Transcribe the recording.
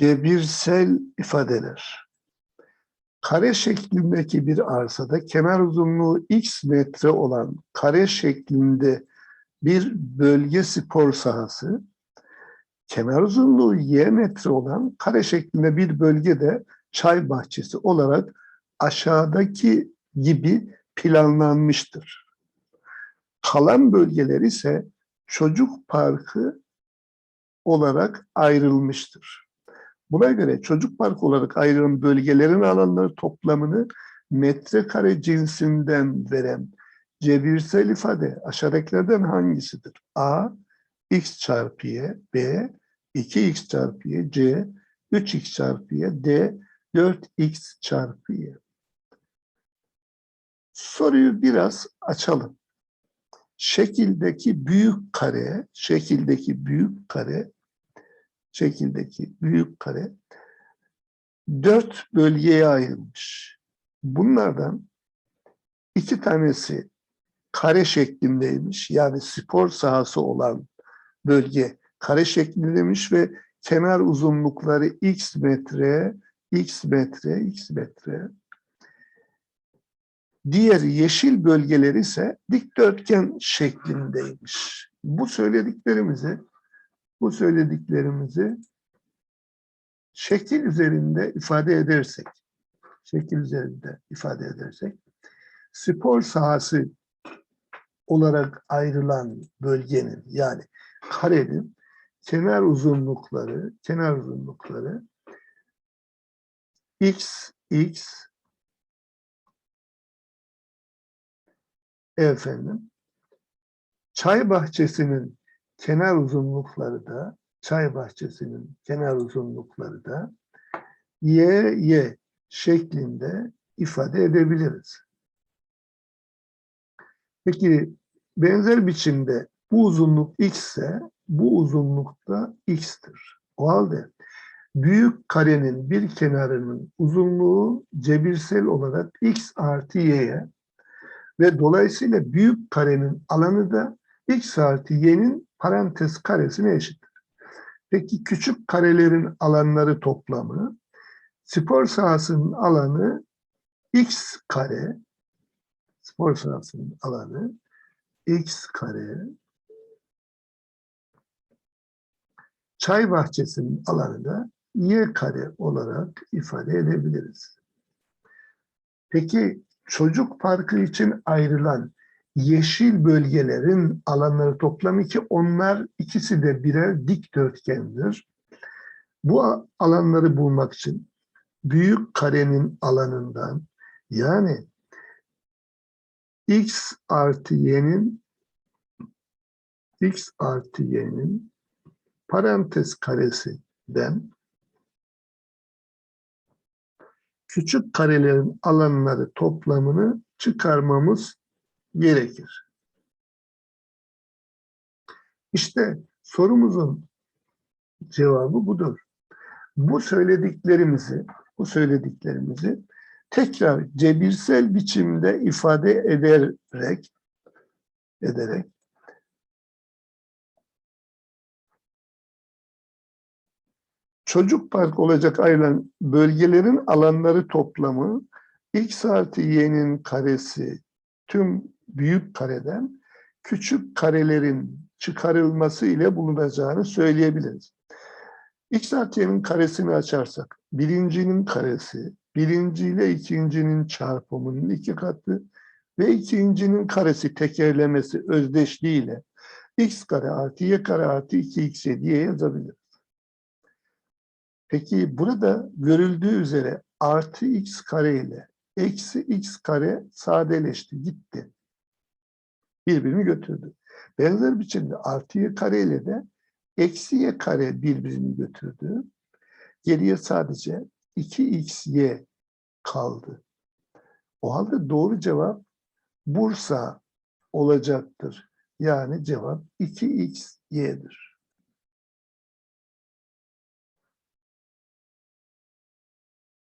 cebirsel ifadeler. Kare şeklindeki bir arsada kenar uzunluğu x metre olan kare şeklinde bir bölge spor sahası, kenar uzunluğu y metre olan kare şeklinde bir bölgede çay bahçesi olarak aşağıdaki gibi planlanmıştır. Kalan bölgeler ise çocuk parkı olarak ayrılmıştır. Buna göre çocuk parkı olarak ayrılan bölgelerin alanları toplamını metrekare cinsinden veren cebirsel ifade aşağıdakilerden hangisidir? A, x çarpı y, B, 2x çarpı y, C, 3x çarpı y, D, 4x çarpı y. Soruyu biraz açalım. Şekildeki büyük kare, şekildeki büyük kare, şekildeki büyük kare dört bölgeye ayrılmış. Bunlardan iki tanesi kare şeklindeymiş. Yani spor sahası olan bölge kare şeklindeymiş ve kenar uzunlukları x metre, x metre, x metre. Diğer yeşil bölgeler ise dikdörtgen şeklindeymiş. Bu söylediklerimizi bu söylediklerimizi şekil üzerinde ifade edersek, şekil üzerinde ifade edersek, spor sahası olarak ayrılan bölgenin yani karenin kenar uzunlukları, kenar uzunlukları x, x efendim çay bahçesinin kenar uzunlukları da çay bahçesinin kenar uzunlukları da y y şeklinde ifade edebiliriz. Peki benzer biçimde bu uzunluk x ise bu uzunluk da x'tir. O halde büyük karenin bir kenarının uzunluğu cebirsel olarak x artı y'ye ve dolayısıyla büyük karenin alanı da x artı y'nin parantez karesine eşittir. Peki küçük karelerin alanları toplamı spor sahasının alanı x kare spor sahasının alanı x kare çay bahçesinin alanı da y kare olarak ifade edebiliriz. Peki çocuk parkı için ayrılan yeşil bölgelerin alanları toplamı ki onlar ikisi de birer dikdörtgendir. Bu alanları bulmak için büyük karenin alanından yani x artı y'nin x artı y'nin parantez karesinden küçük karelerin alanları toplamını çıkarmamız gerekir. İşte sorumuzun cevabı budur. Bu söylediklerimizi, bu söylediklerimizi tekrar cebirsel biçimde ifade ederek ederek çocuk park olacak ayrılan bölgelerin alanları toplamı x artı y'nin karesi tüm büyük kareden küçük karelerin çıkarılması ile bulunacağını söyleyebiliriz. Artı y'nin karesini açarsak birincinin karesi birinci ile ikincinin çarpımının iki katı ve ikincinin karesi tekerlemesi özdeşliğiyle x kare artı y kare artı 2x diye yazabiliriz. Peki burada görüldüğü üzere artı x kare ile eksi x kare sadeleşti, gitti. Birbirini götürdü. Benzer biçimde artı y kare ile de eksi y kare birbirini götürdü. Geriye sadece 2xy kaldı. O halde doğru cevap Bursa olacaktır. Yani cevap 2xy'dir.